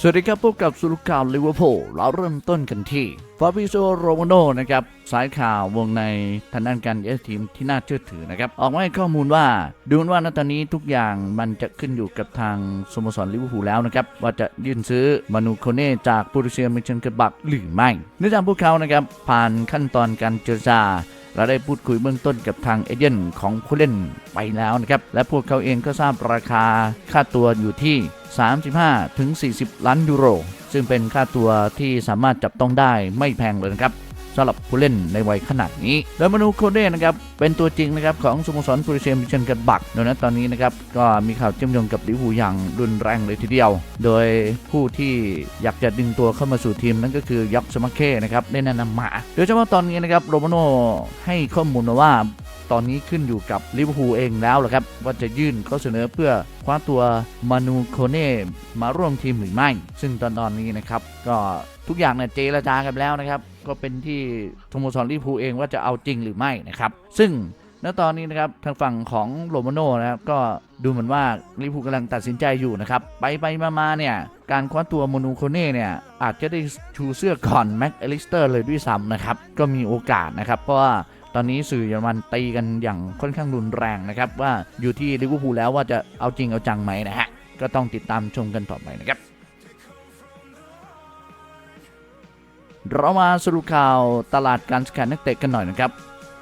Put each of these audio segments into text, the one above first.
สวัสดีครับพบกับสุรุข่าวลิเวอร์พูลเราเริ่มต้นกันที่ฟาบิโซโรมาโนนะครับสายข่าววงในทางด้านการเอสทีมที่น่าเชื่อถือนะครับ ออกมาให้ข้อมูลว่า ดูเหมือนว่าณตอนนี้ทุกอย่างมันจะขึ้นอยู่กับทางสโมสรลิเวอร์พูลแล้วนะครับ ว่าจะยื่นซื้อมานูโคเน่จากปูริเซียมิเชนเกบักหรือไม่เนื่องจากพวกเขานะครับผ่านขั้นตอนการเจรจา เราได้พูดคุยเบื้องต้นกับทางเอเจนต์ของผู้เล่นไปแล้วนะครับ และพวกเขาเองก็ทราบราคาค่าตัวอยู่ที่ 35-40 ล้านยูโร ซึ่งเป็นค่าตัวที่สามารถจับต้องได้ไม่แพงเลยนะครับ สำหรับผู้เล่นในวัยขนาดนี้ โดยมานูโคเด้นะครับเป็นตัวจริงนะครับของสโมสรปูริเซียมิเชนกันบักโดยนั้นตอนนี้นะครับก็มีข่าวเชื่อมโยงกับลิเวอร์พูลอย่างรุนแรงเลยทีเดียว โดยผู้ที่อยากจะดึงตัวเข้ามาสู่ทีมนั่นก็คือยักษ์สมาเก้นะครับได้แนะนำมาโดยเฉพาะตอนนี้นะครับโรมาโนให้ข้อมูลมาว่าตอนนี้ขึ้นอยู่กับลิเวอร์พูลเองแล้วแหละครับ ว่าจะยื่นข้อเสนอเพื่อคว้าตัวมานูโคเน่มาร่วมทีมหรือไม่ ซึ่งตอนตอนนี้นะครับ ก็ทุกอย่างเนี่ยเจรจากันแล้วนะครับ ก็เป็นที่สโมสรลิเวอร์พูลเองว่าจะเอาจริงหรือไม่นะครับ ซึ่งณตอนนี้นะครับทางฝั่งของโรมาโน่นะครับก็ดูเหมือนว่าลิเวอร์พูลกำลังตัดสินใจอยู่นะครับ ไปไปมามาเนี่ย การคว้าตัวมนูโคเน่เนี่ยอาจจะได้ชูเสื้อก่อนแม็กเอลิสเตอร์เลยด้วยซ้ำนะครับ ก็มีโอกาสนะครับ เพราะว่าตอนนี้สื่อเยอรมันตีกันอย่างค่อนข้างรุนแรงนะครับ ว่าอยู่ที่ลิเวอร์พูลแล้วว่าจะเอาจริงเอาจังไหมนะฮะก็ต้องติดตามชมกันต่อไปนะครับ เรามาสรุปข่าวตลาดการสแกนนักเตะกันหน่อยนะครับ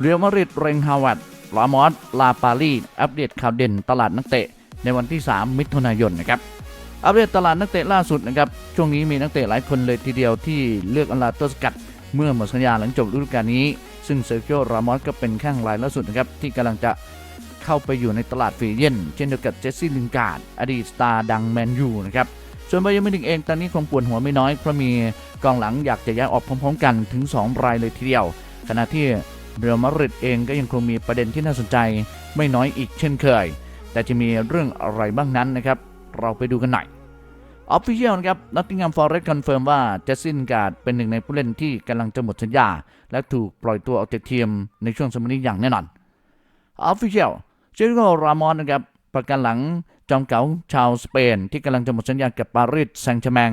เรียลมาดริดเรงฮาวาดลามอสลาปารีอัปเดตข่าวเด่นตลาดนักเตะในวันที่ 3 มิถุนายนนะครับอัปเดตตลาดนักเตะล่าสุดนะครับช่วงนี้มีนักเตะหลายคนเลยทีเดียวที่เลือกอันลาตัวสกัด เมื่อหมดสัญญาหลังจบฤดูกาลนี้ ซึ่งเซอร์เกียรามอสก็เป็นข้างรายล่าสุดนะครับที่กำลังจะเข้าไปอยู่ในตลาดฟรีเอเจนเช่นเดียวกับเจสซี่ลินการ์ดอดีตสตาร์ดังแมนยูนะครับ ส่วนบาเยร์มิวนิกเองตอนนี้คงปวดหัวไม่น้อยเพราะมีกองหลังอยากจะย้ายออกพร้อมๆ กันถึง 2 รายเลยทีเดียว ขณะที่เรอัลมาดริดเองก็ยังคงมีประเด็นที่น่าสนใจไม่น้อยอีกเช่นเคย แต่จะมีเรื่องอะไรบ้างนั้นนะครับ เราไปดูกันหน่อยออฟฟิเชียลนะครับนอตติง h มฟอร์เรสต์คอนเฟิร์มว่าเจสซินการ์ดเป็นหนึ่งในผู้เล่นที่กำลังจะหมดสัญญา และถูกปล่อยตัวออกจากทีมในช่วงสมัยนี้อย่างแน่นอนออฟฟิเชียลเจอริโกรามอนนะครับประกันหลัง จอมเก๋าชาวสเปน ที่กำลังจะหมดสัญญากับปารีสแซงต์แชแมง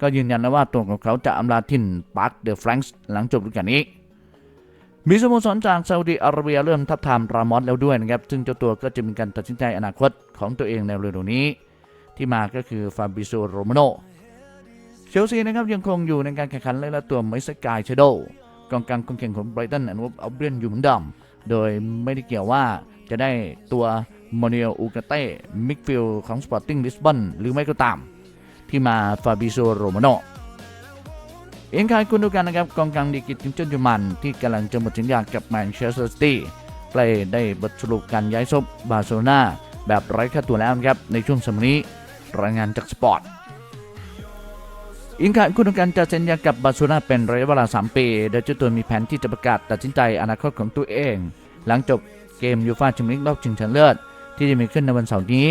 ก็ยืนยันนะว่าตัวของเขาจะอำลาทินปาร์คเดอะแฟรงส์หลังจบฤดูกาลนี้ มีสโมสรจากซาอุดิอาระเบียเริ่มทับทามรามอสแล้วด้วยนะครับ ซึ่งเจ้าตัวก็จะมีการตัดสินใจอนาคตของตัวเองในเร็วๆนี้ ที่มาก็คือฟาบิโซโรมาโนเชลซีนะครับยังคงอยู่ในการแข่งขันไล่ล่าตัวไมสกายเชโดกองกลางคนเก่งของไบรตันอนุวับอัลเบียนอยู่เหมือนเดิมโดยไม่ได้เกี่ยวว่าจะได้ตัว โมเนลอูกาเต้มิกฟิลของสปอร์ติ้งลิสบอนหรือไม่ก็ตาม ที่มาฟาบิโซโรมาโนเองคายคุณดูกันนะครับกองกลางดีกรีทีมชาติเยอรมันที่กำลังจะหมดสัญญากับแมนเชสเตอร์ซิตี้ใกล้ได้บทสรุปการย้ายซบบาร์เซโลนาแบบไร้ค่าตัวแล้วนะครับในช่วงสมัยนี้รายงานจากสปอร์ตอิงคาคุณการจะเซ็นสัญญากับบาร์เซโลนาเป็นระยะเวลา 3 ปีโดยเจ้าตัวมีแผนที่จะประกาศตัดสินใจอนาคตของตัวเอง หลังจบเกมยูฟ่าแชมเปี้ยนส์ลีกรอบชิงชนะเลิศ ที่จะมีขึ้นในวันเสาร์นี้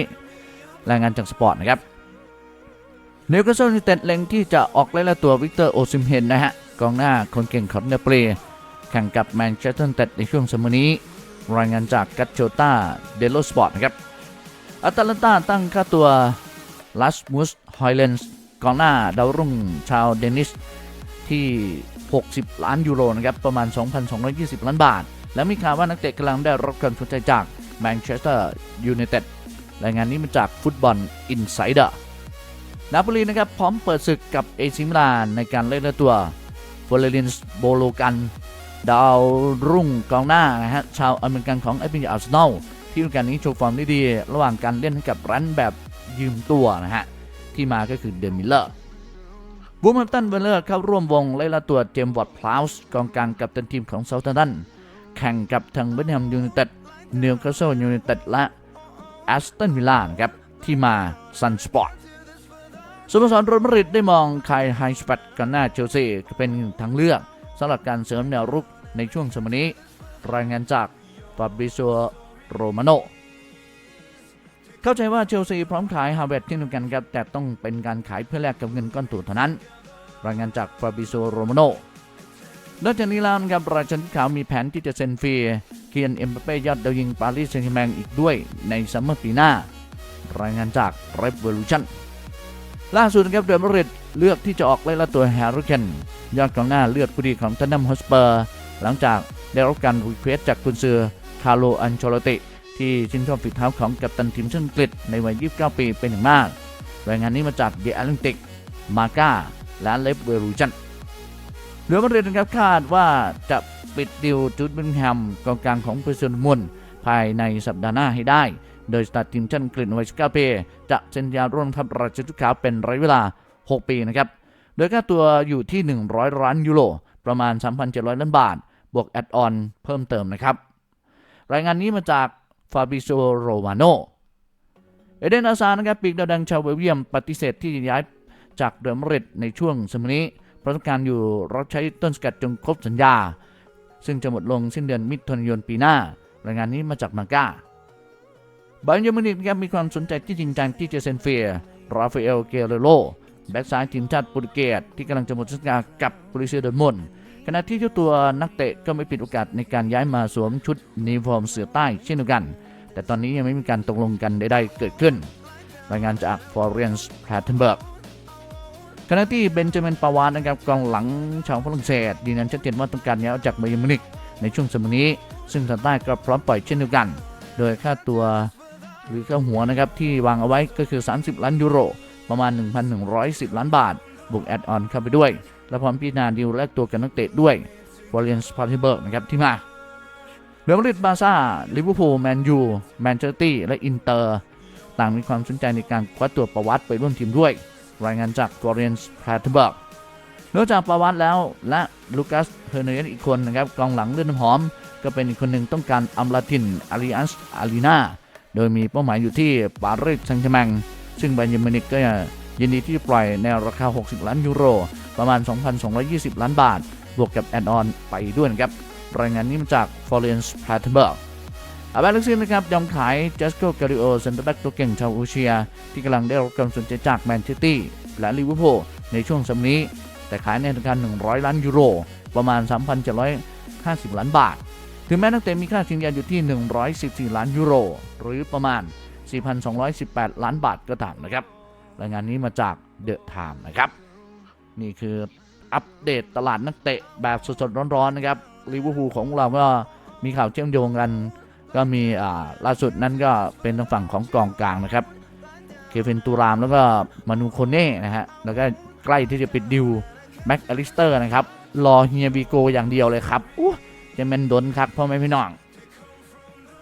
รายงานจากสปอร์ตนะครับนิวคาสเซิลยูไนเต็ดเล็งที่จะออกไล่ล่าตัววิกเตอร์โอซิมเฮนนะฮะกองหน้าคนเก่งของเนเปรแข่งกับแมนเชสเตอร์ยูไนเต็ดในช่วงสมัยนี้ รายงานจากกัตโชตาเดโลสปอร์ตนะครับอัตแลนตาตั้งค่าตัวลัสมุสฮอยเลนส์กองหน้าดาวรุ่งชาวเดนิสที่ 60 ล้านยูโรนะครับประมาณ 2,220 ล้านบาท และมีข่าวว่านักเตะกำลังได้รับการสนใจจาก แมนเชสเตอร์ยูไนเต็ดรายงานนี้มาจากฟุตบอลอินไซเดอร์นาโปลีนะครับพร้อมเปิดศึกกับเอซิมิลานในการเล่นตัวฟลอเรนส์โบโลกัน ดาวรุ่งกองหน้านะฮะชาวอเมริกันของเอพินอาร์เซนอลที่ฤดูกาลนี้โชว์ฟอร์มได้ดี ระหว่างการเล่นให้กับรันแบบยืมตัวนะฮะ ที่มาก็คือเดมิลเลอร์บูมแฮมป์ตันเวลเลอร์เข้าร่วมวงไล่ล่าตัวเจมส์วอร์ดพลาวส์กองกลางกับตันทีมของเซาท์ตัน แข่งกับทางเวสต์แฮมยูไนเต็ด นิวคาสเซิลยูไนเต็ดและแอสตันวิลล่านะครับ ที่มาซันสปอร์ตสโมสรโรมาริดได้มองคายไฮสปัดกันหน้าเชลซีเป็นทางเลือกสำหรับการเสริมแนวรุกในช่วงสมัยนี้ รายงานจากฟาบิโซโรมาโนเข้าใจว่าเชลซีพร้อมขายฮาวเวิร์ดเช่นเดียวกันครับแต่ต้องเป็นการขายเพื่อแลกกับเงินก้อนโตเท่านั้น รายงานจากฟาบิโซโรมาโน นอกจากนี้แล้วนะครับราชันขาวมีแผนที่จะเซ็นฟรีเคียนเอ็มเป้ยอดดาวยิงปารีสแซงต์แมงอีกด้วยในซัมเมอร์ปีหน้า รายงานจาก Revolution ล่าสุดนะครับเรอัลมาริดเลือกที่จะออกไล่ล่าตัวแฮร์รี่เคนยอดกองหน้าเลือดผู้ดีของทันนัมฮอสเปอร์ หลังจากได้รับการรีเควสจากกุนซือคาร์โลอันเชโลติ ที่ชื่นชอบฝีเท้าของกัปตันทีมชาติอังกฤษในวัย 29 ปีเป็นอย่างมาก รายงานนี้มาจากเดอะแอตแลนติกมาก้าและเลฟเวอรูชัน เรือมาดริดนครับคาดว่าจะปิดดิวจูดเบิงแฮมกองกลางของเปอร์เซนมุนภายในสัปดาห์หน้าให้ได้ โดยสตาร์ทีมชาติอังกฤษวัย19ปีจะเซ็นสัญญาร่วมทัพราชจุดขาวเป็นระยะเวลา 6 ปีนะครับ โดยค่าตัวอยู่ที่ 100 ล้านยูโร ประมาณ 3,700 ล้านบาท บวกแอดออนเพิ่มเติมนะครับ รายงานนี้มาจากฟาบิโซโรวาโนเอเดนอาซานะครับปีกดาวดังชาวเบลเยียมปฏิเสธที่จะย้ายจากเดอมาริดในช่วงสมัยนี้ เพราะต้องการอยู่รับใช้ต้นสกัดจนครบสัญญา ซึ่งจะหมดลงสิ้นเดือนมิถุนายนปีหน้ารายงานนี้มาจากมาก้าบาเยอร์มิวนิกนะครับมีความสนใจที่จริงจังที่เจะเซนเฟียราฟาเอลเกเรโลแบ็กซ้ายทีมชาติโปรตุเกสที่กำลังจะหมดสัญญากับโปลิเซียเดอร์มอนขณะที่เจ้าตัวนักเตะก็ไม่ปิดโอกาสในการย้ายมาสวมชุดนิฟอร์มเสือใต้เช่นเดียวกัน แต่ตอนนี้ยังไม่มีการตกลงกันใดๆเกิดขึ้น รายงานจากฟอร์เรนส์แพทเทนเบิร์ก ขณะที่เบนจามินปาวานนะครับกองหลังชาวฝรั่งเศสยืนยันชัดเจนว่าต้องการย้ายออกจากไบเยร์มินิกในช่วงสมัยนี้ ซึ่งทางใต้ก็พร้อมปล่อยเช่นเดียวกัน โดยค่าตัวหรือค่าหัวนะครับที่วางเอาไว้ก็คือ 30 ล้านยูโร ประมาณ 1,110 ล้านบาท บวกแอดออนเข้าไปด้วย และพร้อมพิจารณาดีลแลกตัวกับนักเตะด้วยวอลเลนส์พาร์ติเบิร์กนะครับที่มาเรอัลมาดริดบาซ่าลิเวอร์พูลแมนยูแมนเชสเตอร์และอินเตอร์ ต่างมีความสนใจในการคว้าตัวประวัติไปร่วมทีมด้วย รายงานจากฟลอเรนซ์แพาร์ติเบิร์กนอกจากประวัติแล้วและลูคัสเฮอร์เนสอีกคนนะครับกองหลังเลือดน้ำหอม ก็เป็นอีกคนหนึ่งต้องการอัมลาตินอาริอันส์อารีนาโดยมีเป้าหมายอยู่ที่ปารีสแซงต์แชมงซึ่งไบาเยนมินิกก็ยินดีที่จะปล่อยในราคา 60 ล้านยูโร ประมาณ 2,220 ล้านบาท บวกกับแอดออนไปด้วยนะครับ รายงานนี้มาจาก f o r e n s p a t e r b e r g อาบาลักซินนะครับยอมขายเจสโกการิโอเซนเตอร์แบ็กตัวเก่งชาวอูเชีย ที่กำลังได้รับความสนใจจากแมนเชสเตอร์และลิเวอร์พูลในช่วงสมัยนี้ แต่ขายในราคา100 ล้านยูโร ประมาณ 3,750 ล้านบาท ถึงแม้นักเตะมีค่าชิงยาอยู่ที่ 114 ล้านยูโร หรือประมาณ 4,218 ล้านบาทก็ตามนะครับ รายงานนี้มาจากเดอะไทม์นะครับ นี่คืออัปเดตตลาดนักเตะแบบสดๆร้อนๆนะครับลิเวอร์พูลของเราก็มีข่าวเชื่อมโยงกัน ก็มีอ่าล่าสุดนั้นก็เป็นทางฝั่งของกองกลางนะครับเคฟินตูรามแล้วก็มานูโคเน่นะฮะแล้วก็ใกล้ที่จะปิดดิวแม็กอลิสเตอร์นะครับรอเฮียบีโกอย่างเดียวเลยครับอู้จะเป็นดนครับพ่อแม่พี่น้อง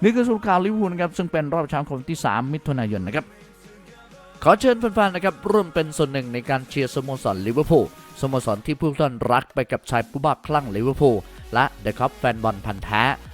นี่คือสุดข่าวลิเวอร์พูลครับซึ่งเป็นรอบแชมป์ของที่ 3 มิถุนายนนะครับขอเชิญแฟนๆนะครับร่วมเป็นส่วนหนึ่งในการเชียร์สโมสรลิเวอร์พูลสโมสรที่ผู้ท่านรักไปกับชายผู้บ้าคลั่งลิเวอร์พูลและเดอะคัพแฟนบอลพันธ์แท้